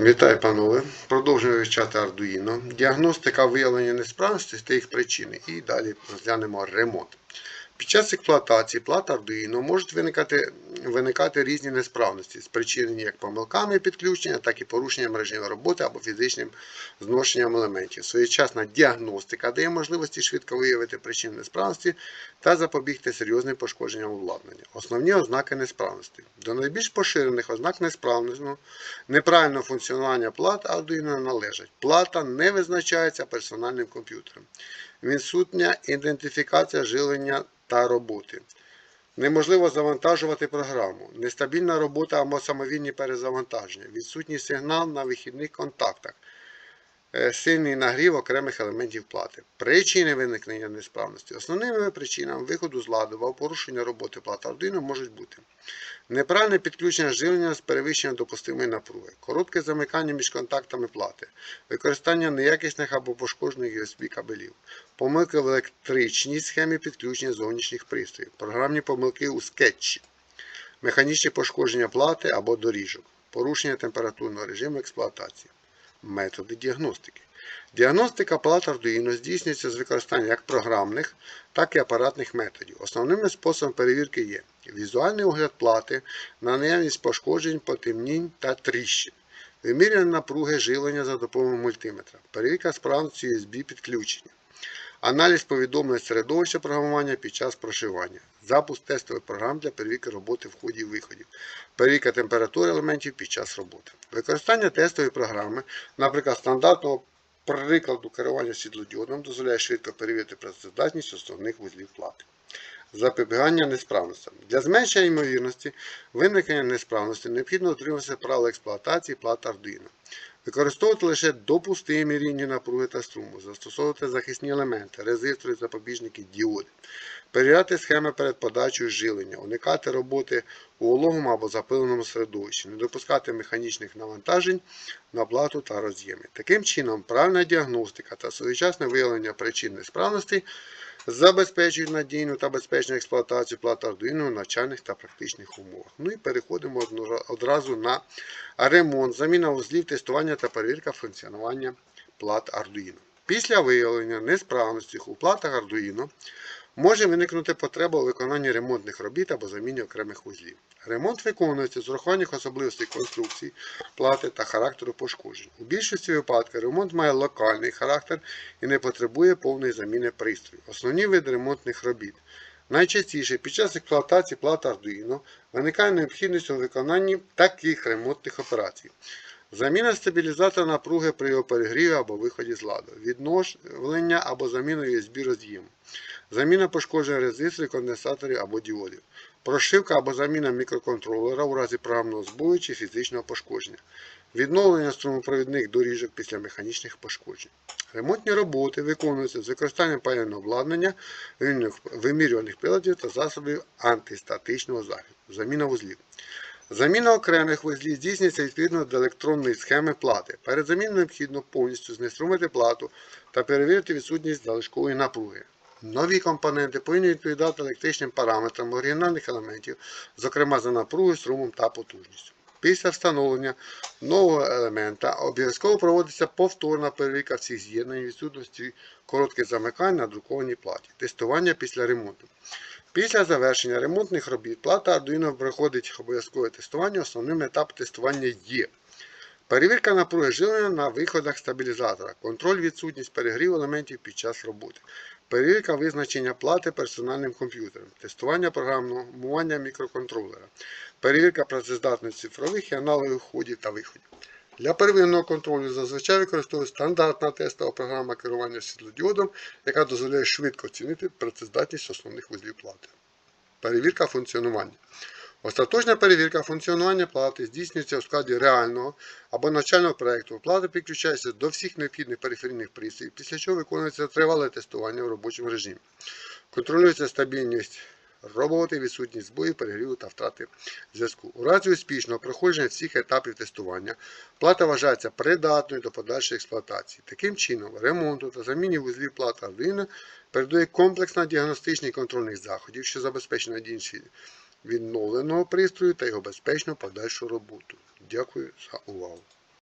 Вітаю, панове. Продовжуємо вивчати Arduino. Діагностика виявлення несправності та їх причини. І далі розглянемо ремонт. Під час експлуатації плат Arduino можуть виникати, виникати різні несправності, спричинені як помилками підключення, так і порушенням режиму роботи або фізичним зношенням елементів. Своєчасна діагностика дає можливості швидко виявити причини несправності та запобігти серйозним пошкодженням обладнання. Основні ознаки несправності. До найбільш поширених ознак несправності неправильного функціонування плат Arduino належать. Плата не визначається персональним комп'ютером. Відсутня ідентифікація жилення та роботи. Неможливо завантажувати програму, нестабільна робота або самовільні перезавантаження, відсутній сигнал на вихідних контактах, сильний нагрів окремих елементів плати. Причини виникнення несправності. Основними причинами виходу з ладу або порушення роботи плати Arduino можуть бути неправильне підключення живлення з перевищенням допустимої напруги, коротке замикання між контактами плати, використання неякісних або пошкоджених USB кабелів, помилки в електричній схемі підключення зовнішніх пристроїв, програмні помилки у скетчі, механічні пошкодження плати або доріжок, порушення температурного режиму експлуатації, методи діагностики. Діагностика плат Arduino здійснюється з використанням як програмних, так і апаратних методів. Основними способами перевірки є візуальний огляд плати на наявність пошкоджень, потемнінь та тріщин, вимірювання напруги живлення за допомогою мультиметра, перевірка справності USB підключення, аналіз повідомлень середовища програмування під час прошивання, запуск тестових програм для перевірки роботи входів і виходів, перевірка температури елементів під час роботи. Використання тестової програми, наприклад, стандартного прикладу керування світлодіодом дозволяє швидко перевірити працездатність основних вузлів плати. Запобігання несправностям. Для зменшення ймовірності виникнення несправності необхідно дотримуватися правил експлуатації плат Arduino. Використовувати лише допустимі рівні напруги та струму, застосовувати захисні елементи, резистори, запобіжники, діоди, перевіряти схеми перед подачею живлення, уникати роботи у вологому або запиленому середовищі, не допускати механічних навантажень на плату та роз'єми. Таким чином, правильна діагностика та своєчасне виявлення причин несправностей забезпечують надійну та безпечну експлуатацію плат Arduino в навчальних та практичних умовах. Ну і переходимо одразу на ремонт, заміна вузлів, тестування та перевірка функціонування плат Arduino. Після виявлення несправності у платах Arduino може виникнути потреба у виконанні ремонтних робіт або заміні окремих вузлів. Ремонт виконується з урахуванням особливостей конструкції, плати та характеру пошкоджень. У більшості випадків ремонт має локальний характер і не потребує повної заміни пристрою. Основні види ремонтних робіт. Найчастіше під час експлуатації плати Arduino виникає необхідність у виконанні таких ремонтних операцій. Заміна стабілізатора напруги при його перегріві або виході з ладу, відновлення або заміна USB роз'єму, заміна пошкоджень резисторів, конденсаторів або діодів, прошивка або заміна мікроконтролера у разі програмного збою чи фізичного пошкодження, відновлення струмопровідних доріжок після механічних пошкоджень. Ремонтні роботи виконуються з використанням паяльного обладнання, вимірюваних приладів та засобів антистатичного захисту, заміна вузлів. Заміна окремих вузлів здійснюється відповідно до електронної схеми плати. Перед заміною необхідно повністю знеструмити плату та перевірити відсутність залишкової напруги. Нові компоненти повинні відповідати електричним параметрам оригінальних елементів, зокрема за напругою, струмом та потужністю. Після встановлення нового елемента обов'язково проводиться повторна перевірка всіх з'єднань відсутності коротких замикань на друкованій платі, тестування після ремонту. Після завершення ремонтних робіт плата Arduino проходить обов'язкове тестування. Основним етапом тестування є перевірка напруги живлення на виходах стабілізатора, контроль відсутність перегріву елементів під час роботи, перевірка визначення плати персональним комп'ютером, тестування програмування мікроконтролера, перевірка працездатності цифрових і аналогів входів та виходів. Для первинного контролю зазвичай використовується стандартна тестова програма керування світлодіодом, яка дозволяє швидко оцінити працездатність основних вузлів плати. Перевірка функціонування. Остаточна перевірка функціонування плати здійснюється у складі реального або навчального проєкту. Плата підключається до всіх необхідних периферійних пристроїв, після чого виконується тривале тестування в робочому режимі. Контролюється стабільність роботи, відсутність збоїв, перегріву та втрати зв'язку. У разі успішного проходження всіх етапів тестування плата вважається придатною до подальшої експлуатації. Таким чином, ремонту та заміні вузлів плати Arduino передує комплексно діагностичних контрольних заходів, що забезпечує надійність відновленого пристрою та його безпечну подальшу роботу. Дякую за увагу.